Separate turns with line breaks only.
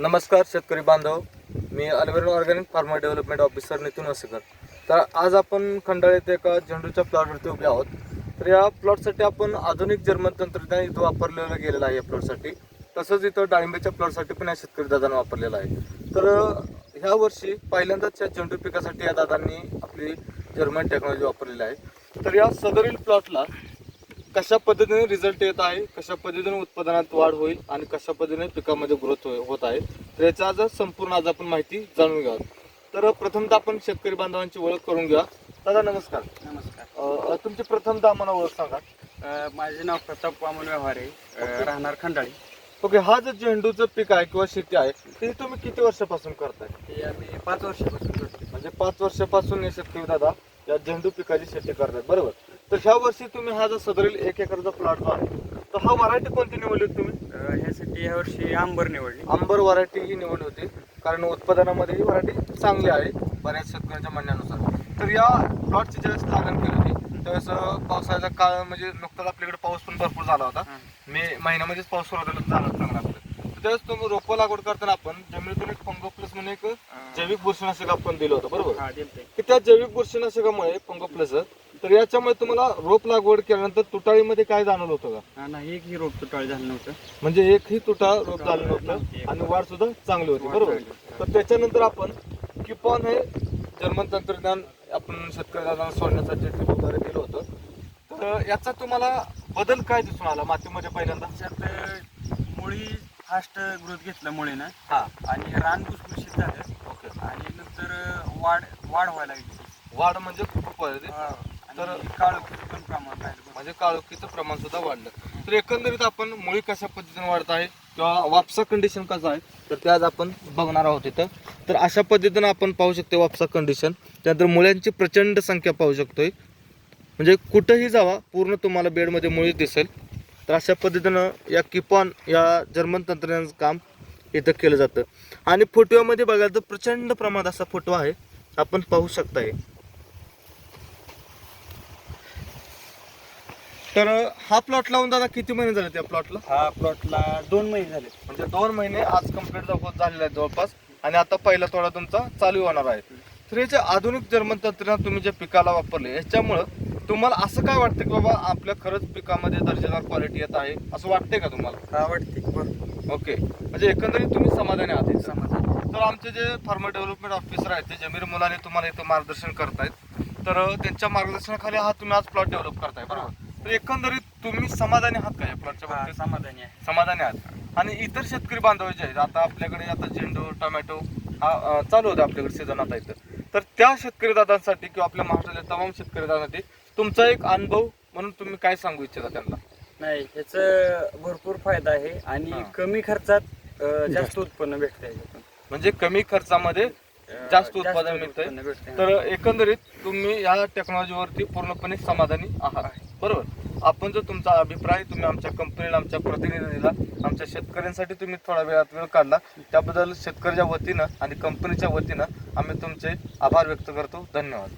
नमस्कार शेतकरी बांधव. मी अल्वेरन organic farmer development officer Nitin Wasekar. तर आज आपण खंडाळ येथे एका झेंडूच्या प्लॉटवरती उभे आहोत. तर या प्लॉटसाठी आपण आधुनिक जर्मन तंत्रज्ञान इथं वापरलेलं गेलेलं आहे या प्लॉटसाठी. तसंच इथं डाळिंबेच्या प्लॉटसाठी पण या शेतकरी दादांना वापरलेलं आहे. तर ह्या वर्षी पहिल्यांदाच या झेंडू पिकासाठी या दादांनी आपली जर्मन टेक्नॉलॉजी वापरलेली आहे. तर या सदरील प्लॉटला कशा पद्धतीने रिझल्ट येत आहे कशा पद्धतीने उत्पादनात वाढ होईल आणि कशा पद्धतीने पिकामध्ये ग्रोथ होत आहे तर याचा आज संपूर्ण आज आपण माहिती जाणून घ्या तर प्रथमतः आपण शेतकरी बांधवांची ओळख करून घ्या दादा नमस्कार.
नमस्कार.
तुमची प्रथमतः आम्हाला ओळख सांगा.
माझे नाव प्रताप वामन व्यवहारे राहणार खंडाळी.
ओके हा जो झेंडूचं पीक आहे किंवा शेती आहे ते तुम्ही किती वर्षापासून करताय?
हे आम्ही पाच वर्षापासून करतो
म्हणजे पाच वर्षापासून हे शेतकरी दादा या झेंडू पिकाची शेती करतायत बरोबर? तर ह्या वर्षी तुम्ही हा जो सदरील एक एकरचा प्लॉट जो आहे तर हा व्हरायटी कोणती निवडली होती तुम्ही?
ह्यासाठी यावर्षी आंबर निवडली.
आंबर व्हरायटी ही निवडली होती कारण उत्पादनामध्ये ही व्हरायटी चांगली आहे बऱ्याच शेतकऱ्यांच्या म्हणण्यानुसार. तर या प्लॉटची ज्यावेळेस लागण केली होती त्यावेळेस पावसाळ्याचा काळ म्हणजे नुकताच आपल्याकडे पाऊस पण भरपूर झाला होता. मे महिन्यामध्येच पाऊस सुरुवातीला झाला चांगला. तर त्यावेळेस तुम्ही रोपं लागवड करताना आपण जमिनीतून एक फंगो प्लस म्हणून एक जैविक बुरशीनाशक आपण दिलं होतं बरोबर?
हा
की त्या जैविक बुरशीनाशकामुळे फंगो प्लस तर याच्यामुळे तुम्हाला रोप लागवड केल्यानंतर तुटाळीमध्ये काय जाणवलं होतं का?
हा, नाही एकही रोप तुटाळ झालं नव्हतं.
म्हणजे एकही तुटा रोप झालं नव्हतं आणि वाढ सुद्धा चांगली होती बरोबर? तर त्याच्यानंतर आपण किपॉन हे जर्मन तंत्रज्ञान आपण शेतकऱ्यांना सोडण्यासाठी ट्रिप वगैरे दिलं होतं. तर याचा तुम्हाला बदल काय दिसून आला मातीमध्ये पहिल्यांदा?
त्याच्यात अ, मुळी फास्ट ग्रोथ घेतलं मुळीनं
हा.
आणि रान भुसभुशीत झालं.
ओके.
आणि नंतर अ, वाढ वाढ व्हायला लागली.
वाढ म्हणजे खूप वाढली.
तर काळोखीचं पण प्रमाण राहिलं
म्हणजे काळोखीचं प्रमाण सुद्धा वाढलं. तर एकंदरीत आपण मुळी कशा पद्धतीने वाढत आहे किंवा वापसा कंडिशन कसं आहे तर ते आज आपण बघणार आहोत इथं. तर अशा पद्धतीनं आपण पाहू शकतो वापसा कंडिशन त्यानंतर मुळ्यांची प्रचंड संख्या पाहू शकतोय. म्हणजे कुठंही जावा पूर्ण तुम्हाला बेडमध्ये मुळी दिसेल. तर अशा पद्धतीनं या किपॉन या जर्मन तंत्रज्ञानाचं काम इथं केलं जातं. आणि फोटोमध्ये बघायला तर प्रचंड प्रमाणात असा फोटो आहे आपण पाहू शकताय. तर हा प्लॉट लावून दादा किती महिने झाले त्या प्लॉटला
हा प्लॉटला दोन महिने झाले.
म्हणजे दोन महिने आज कंप्लीट होत झालेले आहेत जवळपास. आणि आता पहिला तोडा तुमचा चालू होणार आहे. तर हे जे आधुनिक जर्मन तंत्रज्ञान तुम्ही जे पिकाला वापरले याच्यामुळं तुम्हाला असं काय वाटतं की बाबा आपल्या खरंच पिकामध्ये दर्जेदार क्वालिटी येत आहे? असं वाटतंय का तुम्हाला?
हा वाटते
ओके. म्हणजे एकंदरीत तुम्ही समाधानी आहात.
समाधान.
तर आमचे जे फार्मर डेव्हलपमेंट ऑफिसर आहेत ते जमीर मुलाने तुम्हाला इथं मार्गदर्शन करतायत. तर त्यांच्या मार्गदर्शनाखाली हा तुम्ही आज प्लॉट डेव्हलप करताय बरोबर? तर एकंदरीत तुम्ही समाधानी आहात का या प्लॉटच्या
हा
बाबतीत?
समाधानी आहे.
समाधानी आहात आणि इतर शेतकरी बांधव जे आहेत आता आपल्याकडे आता झेंडू टोमॅटो हा अं, चालू होतं आपल्याकडे सीझन आता इथं. तर त्या शेतकरी दादांसाठी किंवा आपल्या महाराष्ट्रातल्या तमाम शेतकरी दादांसाठी तुमचा एक अनुभव म्हणून तुम्ही काय सांगू इच्छिता त्यांना?
नाही ह्याच भरपूर फायदा आहे आणि
हा.
कमी खर्चात अ, जास्त उत्पन्न भेटतं
म्हणजे कमी खर्चामध्ये जास्त उत्पादन मिळतंय.
भेटतंय.
तर एकंदरीत तुम्ही या टेक्नॉलॉजीवरती पूर्णपणे समाधानी आहात. बरोबर. आपण जो तुमचा अभिप्राय तुम्ही आमच्या कंपनीला आमच्या प्रतिनिधी दिला आमच्या शेतकऱ्यांसाठी तुम्ही थोडा वेळात वेळ काढला त्याबद्दल शेतकऱ्याच्या वतीनं आणि कंपनीच्या वतीनं आम्ही तुमचे आभार व्यक्त करतो. धन्यवाद.